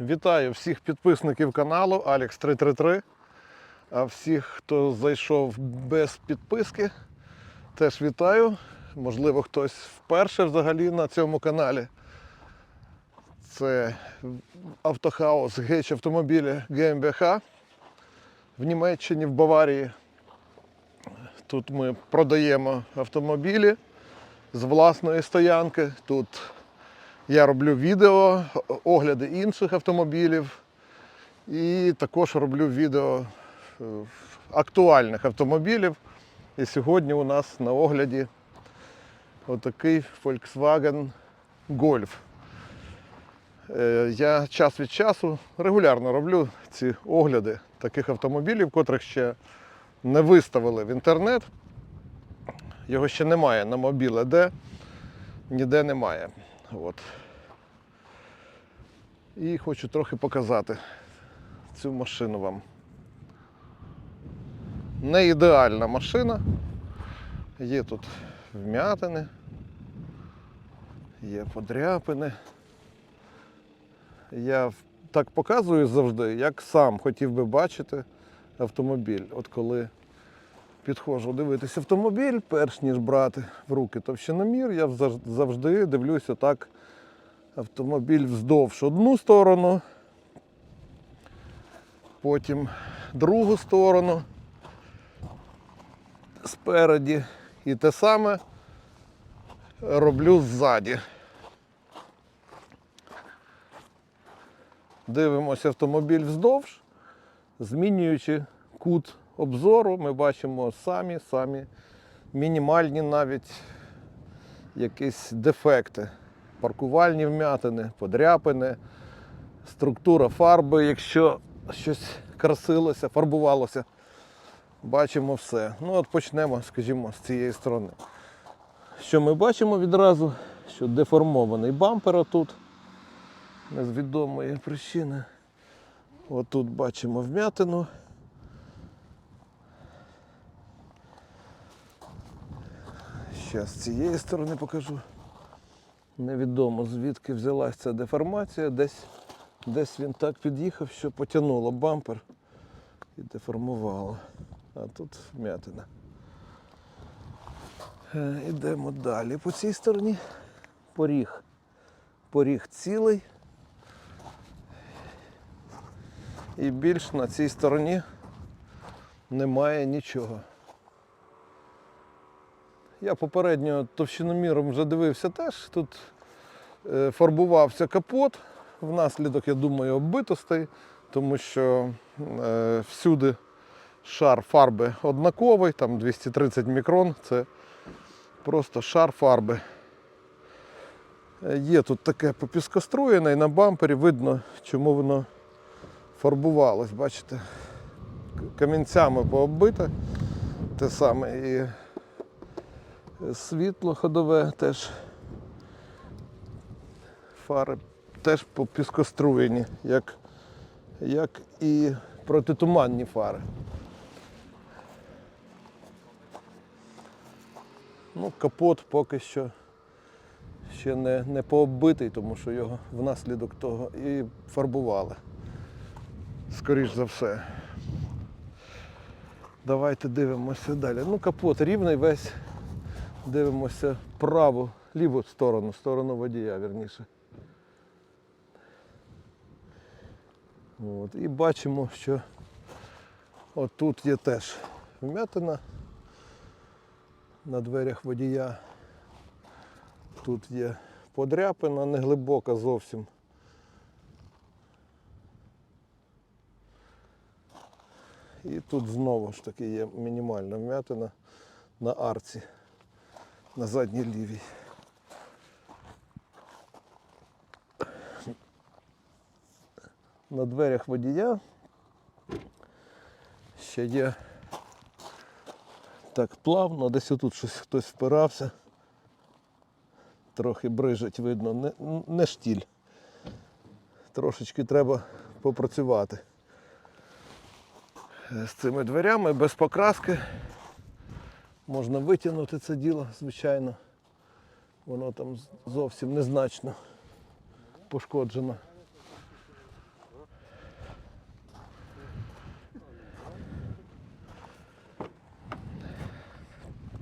Вітаю всіх підписників каналу Alex 333. А всіх, хто зайшов без підписки, теж вітаю. Можливо, хтось вперше взагалі на цьому каналі. Це автохаус геч автомобілі GmbH в Німеччині, в Баварії. Тут ми продаємо автомобілі з власної стоянки. Тут я роблю відео, огляди інших автомобілів і також роблю відео е, актуальних автомобілів. І сьогодні у нас на огляді отакий Volkswagen Golf. Е, Я час від часу регулярно роблю ці огляди таких автомобілів, котрих ще не виставили в інтернет. Його ще немає на мобіле де, ніде немає. От. І хочу трохи показати цю машину вам. Не ідеальна машина. Є тут вмятини, є подряпини. Я так показую завжди, як сам хотів би бачити автомобіль. От коли підходжу дивитися автомобіль, перш ніж брати в руки товщиномір, я завжди дивлюся так автомобіль вздовж одну сторону, потім другу сторону, спереді. І те саме роблю ззаді. Дивимося автомобіль вздовж, змінюючи кут обзору, ми бачимо самі, самі мінімальні навіть якісь дефекти. Паркувальні вмятини, подряпини, структура фарби, якщо щось красилося, фарбувалося. Бачимо все. Ну от почнемо, скажімо, з цієї сторони. Що ми бачимо відразу, що деформований бампер отут, не з відомої причини. Отут бачимо вмятину. Зараз з цієї сторони покажу. Невідомо звідки взялася ця деформація. Десь, десь він так під'їхав, що потягнуло бампер і деформувало. А тут вмятина. Е, Ідемо далі. По цій стороні поріг. Поріг цілий. І більш на цій стороні немає нічого. Я попередньо товщиноміром вже дивився теж. Тут е, фарбувався капот внаслідок, я думаю, оббитостей, тому що е, всюди шар фарби однаковий, там 230 мікрон, це просто шар фарби. Е, Є тут таке попіскоструєне і на бампері видно, чому воно фарбувалось. Бачите, камінцями пооббите те саме. І світло ходове теж фари теж попіскоструєні, як, як і протитуманні фари. Ну, капот поки що ще не, не пооббитий, тому що його внаслідок того і фарбували. Скоріш за все. Давайте дивимося далі. Ну, капот рівний весь. Дивимося праву, ліву сторону, сторону водія, вірніше. От. І бачимо, що отут є теж вмятина на дверях водія. Тут є подряпина, не глибока зовсім. І тут знову ж таки є мінімальна вмятина на арці, на задній лівій. На дверях водія ще є так плавно, десь отут щось хтось впирався. Трохи брижить, видно, не, не штіль. Трошечки треба попрацювати з цими дверями без покраски. Можна витягнути це діло, звичайно. Воно там зовсім незначно пошкоджено.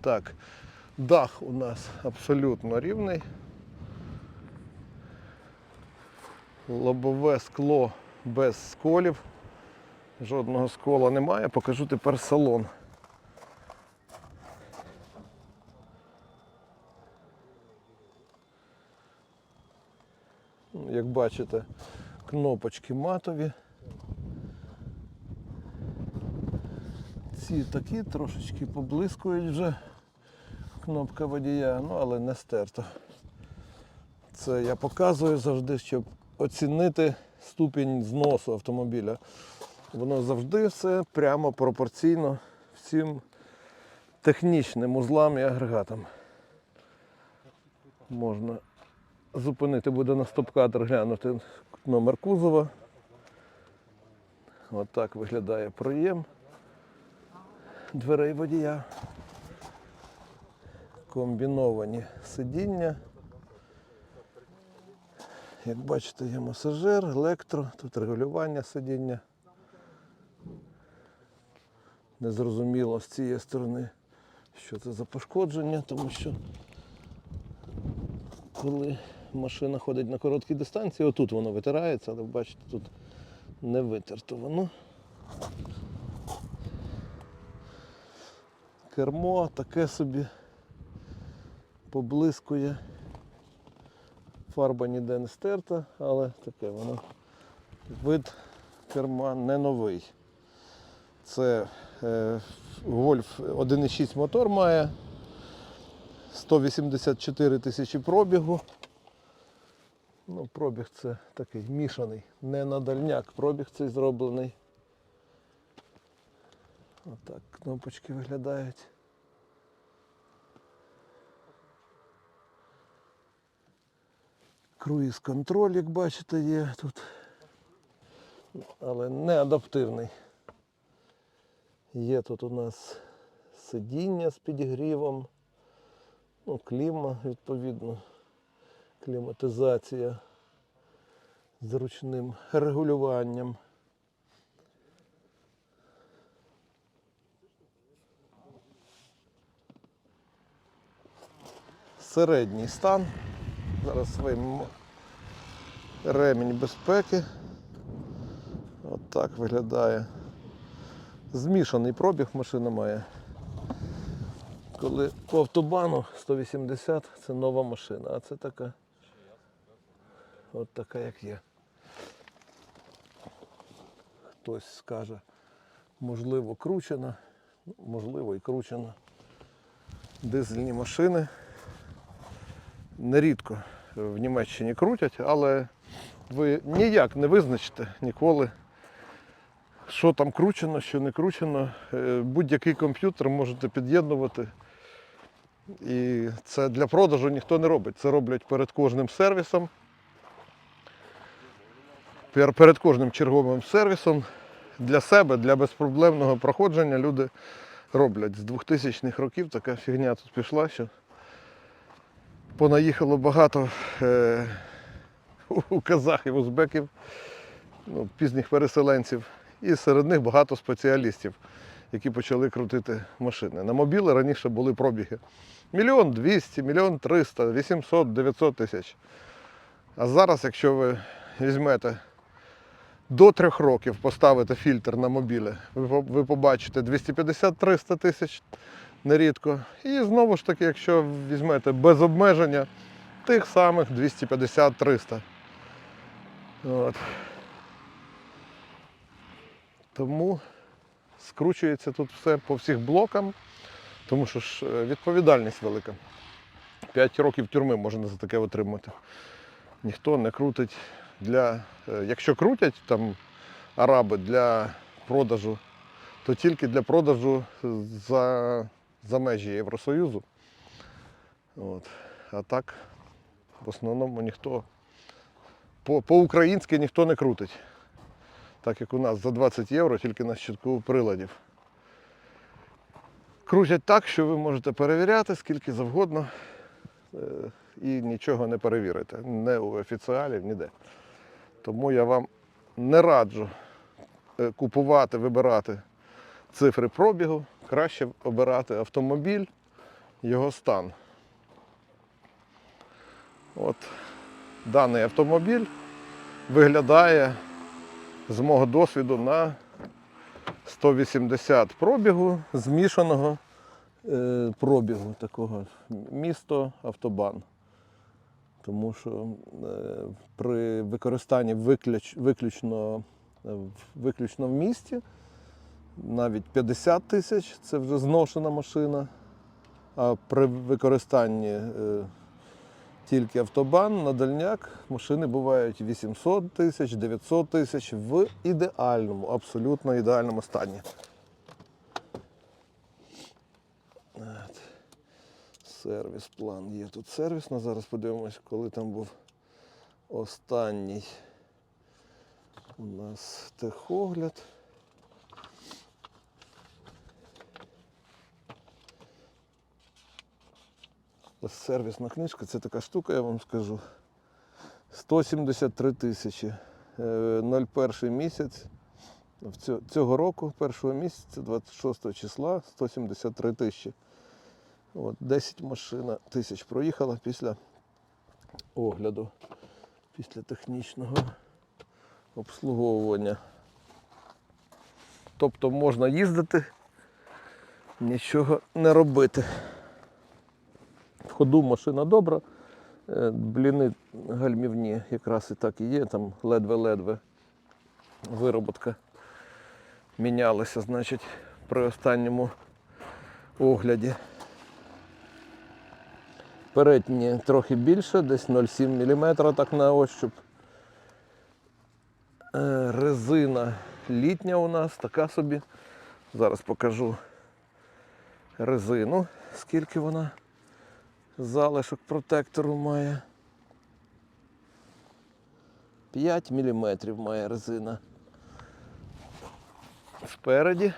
Так, дах у нас абсолютно рівний. Лобове скло без сколів. Жодного скола немає. Покажу тепер салон. Як бачите, кнопочки матові. Ці такі трошечки поблискують вже кнопка водія, ну але не стерто. Це я показую завжди, щоб оцінити ступінь зносу автомобіля. Воно завжди все прямо пропорційно всім технічним узлам і агрегатам. Можна зупинити буде на стоп-кадр глянути номер кузова. Отак виглядає проєм дверей водія. Комбіновані сидіння. Як бачите, є масажир, електро, тут регулювання сидіння. Незрозуміло з цієї сторони, що це за пошкодження, тому що коли машина ходить на короткій дистанції, отут воно витирається, але бачите, тут не витерто воно. Кермо таке собі поблискує. Фарба ніде не стерта, але таке воно. Вид керма не новий. Це е, Golf 1.6 мотор має 184 тисячі пробігу. Ну, пробіг це такий мішаний, не на дальняк пробіг цей зроблений. Отак кнопочки виглядають. Круїз контроль, як бачите, є тут. Але не адаптивний. Є тут у нас сидіння з підігрівом, ну, кліма, відповідно, кліматизація з ручним регулюванням. Середній стан. Зараз виймемо ремінь безпеки. От так виглядає. Змішаний пробіг машина має. Коли по автобану 180 це нова машина, а це така. От така як є. Хтось скаже, можливо, кручена, Ну, можливо і кручена. Дизельні машини нерідко в Німеччині крутять, але ви ніяк не визначите ніколи, що там кручено, що не кручено. Е, Будь-який комп'ютер можете під'єднувати. І це для продажу ніхто не робить. Це роблять перед кожним сервісом. Пер- Перед кожним черговим сервісом для себе, для безпроблемного проходження люди роблять. З 2000-х років така фігня тут пішла, що понаїхало багато е, у казахів, узбеків, ну, пізніх переселенців. І серед них багато спеціалістів, які почали крутити машини. На мобіли раніше були пробіги. Мільйон двісті, мільйон триста, 800, 900 тисяч. А зараз, якщо ви візьмете до трьох років поставите фільтр на мобілі, ви побачите 250-300 тисяч нерідко. І знову ж таки, якщо візьмете без обмеження, тих самих 250-300. От. Тому скручується тут все по всіх блокам, тому що ж е, відповідальність велика. 5 років тюрми можна за таке отримати. Ніхто не крутить для. е, Якщо крутять там араби для продажу, то тільки для продажу за, за межі Євросоюзу. От. А так, в основному ніхто по- по-українськи ніхто не крутить. Так як у нас за 20 євро тільки на щитку приладів. Крутять так, що ви можете перевіряти скільки завгодно е, і нічого не перевірите. Не у офіціалів, ніде. Тому я вам не раджу е, купувати, вибирати цифри пробігу. Краще обирати автомобіль його стан. От даний автомобіль виглядає з мого досвіду на 180 пробігу змішаного е, пробігу такого місто автобан. Тому що е, при використанні виключ, виключно, е, виключно в місті навіть 50 тисяч це вже зношена машина. А при використанні е, тільки автобан на дальняк машини бувають 800 тисяч, 900 тисяч в ідеальному, абсолютно ідеальному стані. Сервіс план є тут сервісно. Зараз подивимось, коли там був останній у нас техогляд. Сервісна книжка, це така штука, я вам скажу. 173 тисячі. Е, 01 місяць. Цього року, першого місяця, 26 числа, 173 тисячі. От, 10 машин тисяч проїхала після огляду, після технічного обслуговування. Тобто можна їздити, нічого не робити. В ходу машина добра. Е, Бліни гальмівні якраз і так і є, там ледве-ледве вироботка мінялася, значить, при останньому огляді. Передні трохи більше, десь 0,7 мм так на ощуп. Е, Резина літня у нас, така собі. Зараз покажу резину, скільки вона залишок протектору має. 5 мм має резина. Спереді.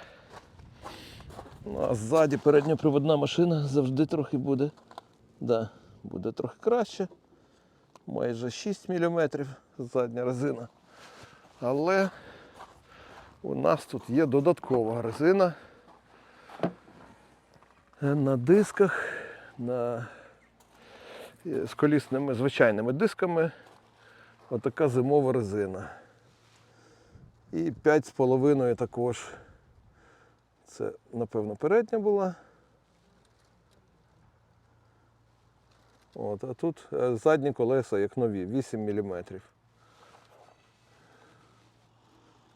Ну, а ззаді передньоприводна машина завжди трохи буде. Да, буде трохи краще. Майже 6 мм задня резина. Але у нас тут є додаткова резина на дисках, на... е, з колісними звичайними дисками. Отака зимова резина. І 5,5 також. Це, напевно, передня була. От, а тут е, задні колеса як нові, 8 мм.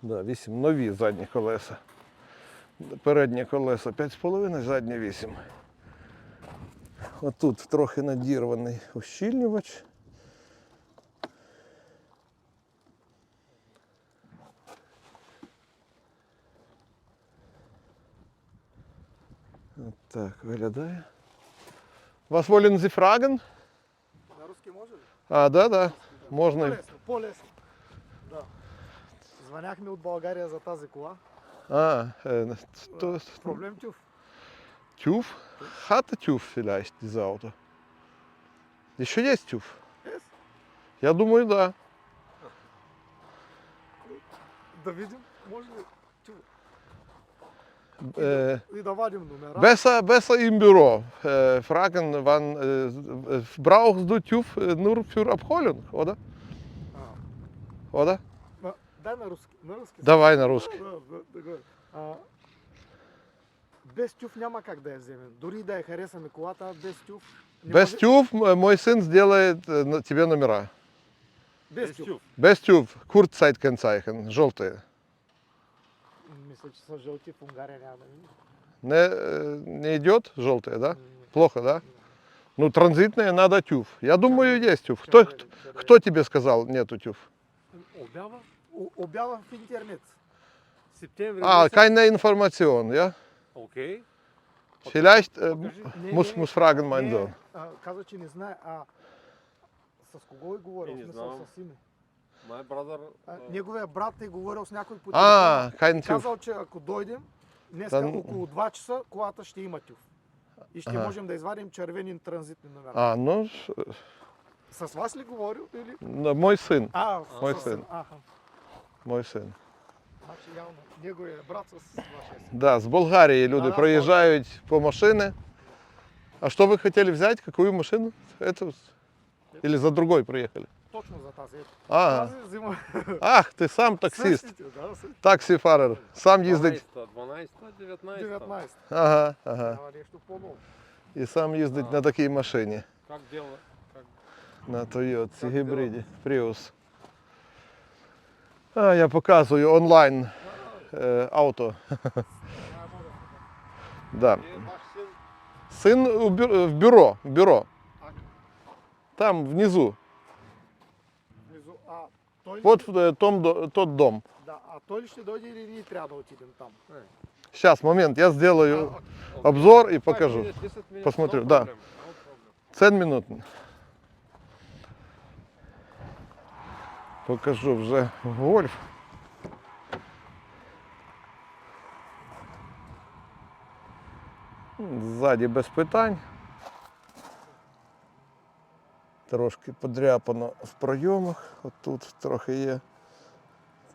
Да, 8 нові задні колеса. Передні колеса 5,5, задні 8. Отут трохи надірваний ущільнювач. От так виглядає. Was wollen Sie fragen? На русский може ли? А, да, да. Можна. і- По-лесно, по-лесно. Да. Звъняхме от България за тази кола. А, äh, то, Проблем тюф. TÜV? Hatte TÜV vielleicht dieses Auto? Еще есть TÜV? Есть? Я думаю, да. Да видим, може ли тюф. besser, besser im Büro. Äh, fragen, wann äh, brauchst du TÜV äh, nur für Abholung, oder? А, Oder? ма, дай на руски. На руски. Давай на русски. Да, да, да, да. А, без тюф няма как да я вземем. Дори да я харесаме колата, без тюф. не Без може- TÜV м- мой сын сделает э, на- тебе номера. Без тюф. Без TÜV, Kurzzeitkennzeichen, желтые. Са жълти в Унгария мине. Не, не идет желтые, да? Плохо, да? Ну, транзитные надо TÜV. Я думаю, есть TÜV. Кто, кто, кто тебе сказал нету TÜV? Обява? В интернет. Септември. А, keine Information, ja? Окей. Vielleicht äh, muss, muss fragen mein не, Sohn. а, каза, че не знае, а с кого е говорил? Не знам. с име. неговия брат е говорил с някой по А, телефона. kein TÜV. Казал, че ако дойдем, днес Да, около 2 часа колата ще има тюф. И ще Ага. можем да извадим червени транзитни номера. А, ну, с- С вас ли говорил? Или? ну, мой сын, А, Мой с- син. Аха. мой сын. Значи явно неговия брат с вашия син. Да, з Болгарії люди Да-да, приїжджають по машини А что вы хотели взять? Какую машину? Эту? Или за другой приехали? Точно за тази. А, Тази взима. ах, ти сам таксист. Същите, да, същите. Таксі-фарер. Сам їздить. 12, 12, 19. 19. Ага, ага. Трябва нещо по-ново. І сам їздить на такій машині. Как дело? Как... На Toyota Як гібриді Prius. А, я показую онлайн е, авто. да. И ваш сын? Син у бю- в бюро. в бюро. Там внизу. Внизу. а той, ли, От в е, том, до- тот дом. да, а той ли ще дойде или ние трябва да отидем там? Сейчас, момент, я сделаю Окей. обзор и Five покажу. minutes, 10 minutes, Посмотрю, no да. problem, no problem. Це минут. Покажу вже гольф. Ззаді без питань. Трошки подряпано в пройомах. Отут трохи є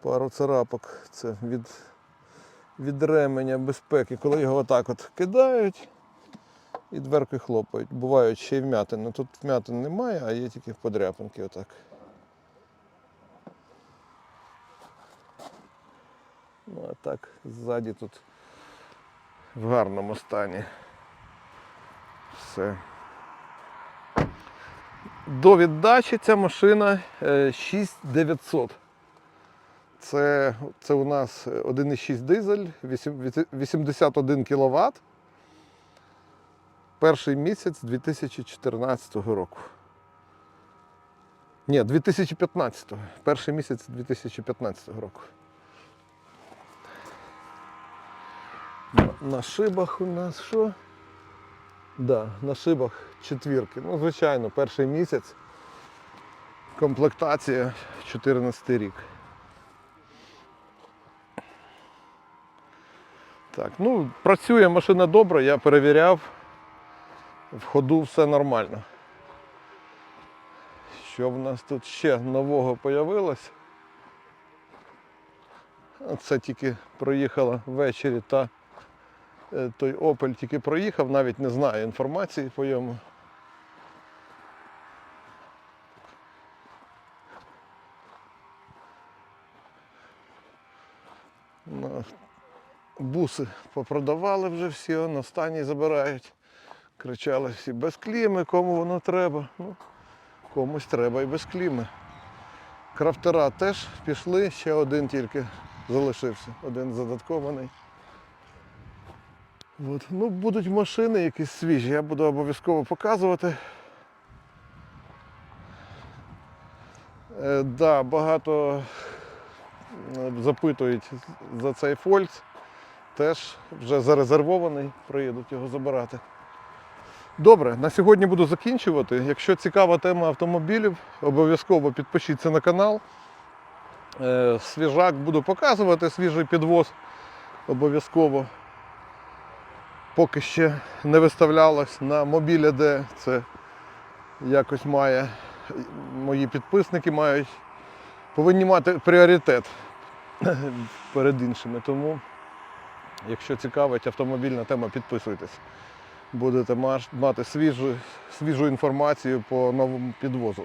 пару царапок. Це від, від ременя безпеки. Коли його отак от кидають, і дверки хлопають. Бувають ще й вмятини. Тут вмятин немає, а є тільки подряпинки отак. Ну а так, ззаді тут в гарному стані. Все. До віддачі ця машина е, 6900. Це, це у нас 1,6 дизель, 81 кВт. Перший місяць 2014 року. Ні, 2015. Перший місяць 2015 року. На шибах у нас що? Да, на шибах четвірки. Ну, звичайно, перший місяць. Комплектація 14 рік. Так, ну, працює машина добре, я перевіряв. В ходу все нормально. Що в нас тут ще нового появилось? Це тільки проїхала ввечері та той Opel тільки проїхав, навіть не знаю інформації по йому. Буси попродавали вже всі, он останні забирають. Кричали всі без кліми, кому воно треба. Ну, комусь треба і без кліми. Крафтера теж пішли, ще один тільки залишився, один задаткований. От. Ну, будуть машини якісь свіжі, я буду обов'язково показувати. Е, да, багато е, запитують за цей фольц. Теж вже зарезервований, приїдуть його забирати. Добре, на сьогодні буду закінчувати. Якщо цікава тема автомобілів, обов'язково підпишіться на канал. Е, Свіжак буду показувати, свіжий підвоз обов'язково. Поки ще не виставлялось на мобілі, де це якось має. Мої підписники мають, повинні мати пріоритет перед іншими. Тому, якщо цікавить автомобільна тема, підписуйтесь будете мати свіжу, свіжу інформацію по новому підвозу.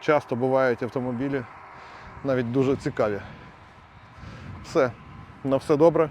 Часто бувають автомобілі навіть дуже цікаві. Все, на все добре.